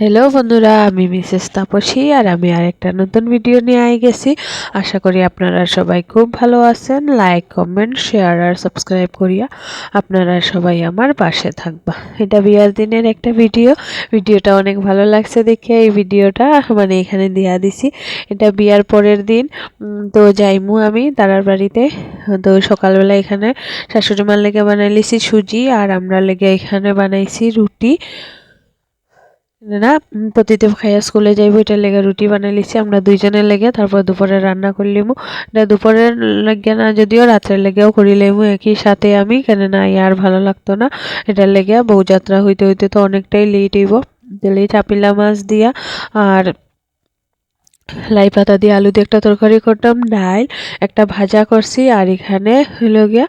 Hello বন্ধুরা, আমি Mrs Tapasi আর আমি আরেকটা নতুন ভিডিও নিয়ে আই গেছি। আশা করি আপনারা সবাই খুব ভালো আছেন। লাইক কমেন্ট শেয়ার আর সাবস্ক্রাইব করিয়া আপনারা সবাই আমার পাশে থাকবা। এটা বিয়ার দিনের একটা ভিডিও ভিডিওটা অনেক ভালো লাগছে দেখে এই ভিডিওটা মানে এখানে দিয়া দিছি। এটা বিয়ার পরের দিন। তো যাইমু আমি তারার বাড়িতে। তো সকালবেলা এখানে শাশুড়ি মার লেগে বানাইলিছি সুজি আর আমরা লেগে এখানে বানাইছি রুটি। না প্রতিদিন খাইয়া স্কুলে যাইব, এটার লেগে রুটি বানাই লিছি, আমরা দুইজনের লেগে, তারপর দুপুরে রান্না করলিমু এটা দুপুরের লেগে না, যদিও রাতের লেগেও করি করিলামু একই সাথে আমি কেন না আর ভালো লাগতো না। এটার লেগে বউ যাত্রা হইতে হইতে তো অনেকটাই লেট হইব। লেট চাপিলা মাছ দিয়া, আর লাই পাতা দিয়ে আলু দিয়ে একটা তরকারি করতাম, ডাল, একটা ভাজা করছি, আর এখানে হইল গিয়া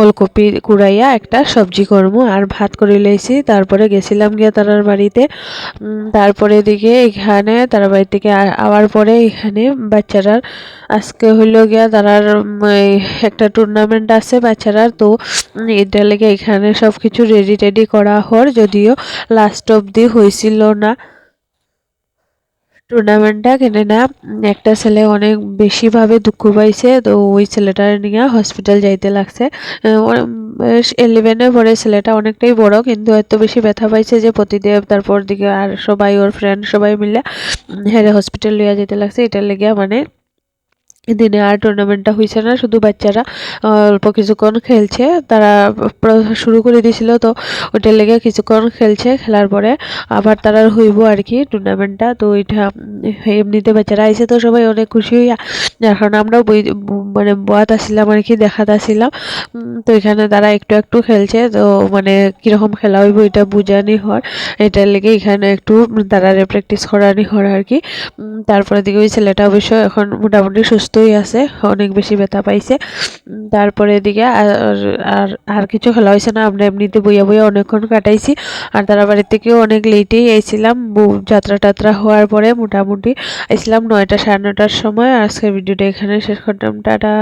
ওলকপি কুড়াইয়া একটা সবজি করব আর ভাত করে লইছি তারপরে গেছিলাম গিয়া তারার বাড়িতে। তারপরে দিকে এখানে তার বাড়ি থেকে আওয়ার পরে এখানে বাচ্চারার আজকে হইল গিয়া তারার একটা টুর্নামেন্ট আছে বাচ্চারার তো এটা লেগে এখানে সব কিছু রেডি টেডি করা হর যদিও লাস্ট অবধি হয়েছিল না। টুর্নামেন্টটা কেনে না একটা ছেলে অনেক বেশিভাবে দুঃখ পাইছে, তো ওই ছেলেটা নিয়ে হসপিটাল যাইতে লাগছে। ইলেভেনের পরে ছেলেটা অনেকটাই বড়, কিন্তু এত বেশি ব্যথা পাইছে যে প্রতিদেব তারপর দিকে আর সবাই ওর ফ্রেন্ড সবাই মিলে হ্যাঁ হসপিটাল লইয়া যেতে লাগছে। এটার লেগে মানে দিনে আর টুর্নামেন্টটা হয়েছে না, শুধু বাচ্চারা অল্প কিছুক্ষণ খেলছে। তারা শুরু করে দিয়েছিল তো ওইটার লেগে কিছুক্ষণ খেলছে, খেলার পরে আবার তারা হইব আর কি টুর্নামেন্টটা তো ওইটা এমনিতে বাচ্চারা আইসে তো সবাই অনেক খুশি হইয়া। যার কারণে আমরা বই মানে বয়াত আসছিলাম আর কি দেখাতে আসছিলাম। তো এখানে তারা একটু একটু খেলছে, তো মানে কীরকম খেলা হইব এটা বুঝানি হয়। এটার লেগে এখানে একটু তারা প্র্যাকটিস করানি হয় আর কি তারপরে দিকে ওই ছেলেটা অবশ্য এখন মোটামুটি সুস্থই আছে, অনেক বেশি ব্যথা পাইছে। তারপরে এদিকে আর আর কিছু খেলা হয়েছে না, আমরা এমনিতে বইয়া বইয়া অনেকক্ষণ কাটাইছি। আর তারা বাড়ি থেকেও অনেক লেটেই এসেছিলাম যাত্রা টাত্রা হওয়ার পরে মোটামুটি আইছিলাম নয়টা সাড়ে নটার সময়। আজকের ভিডিওটা এখানে শেষ করতাম টাটা।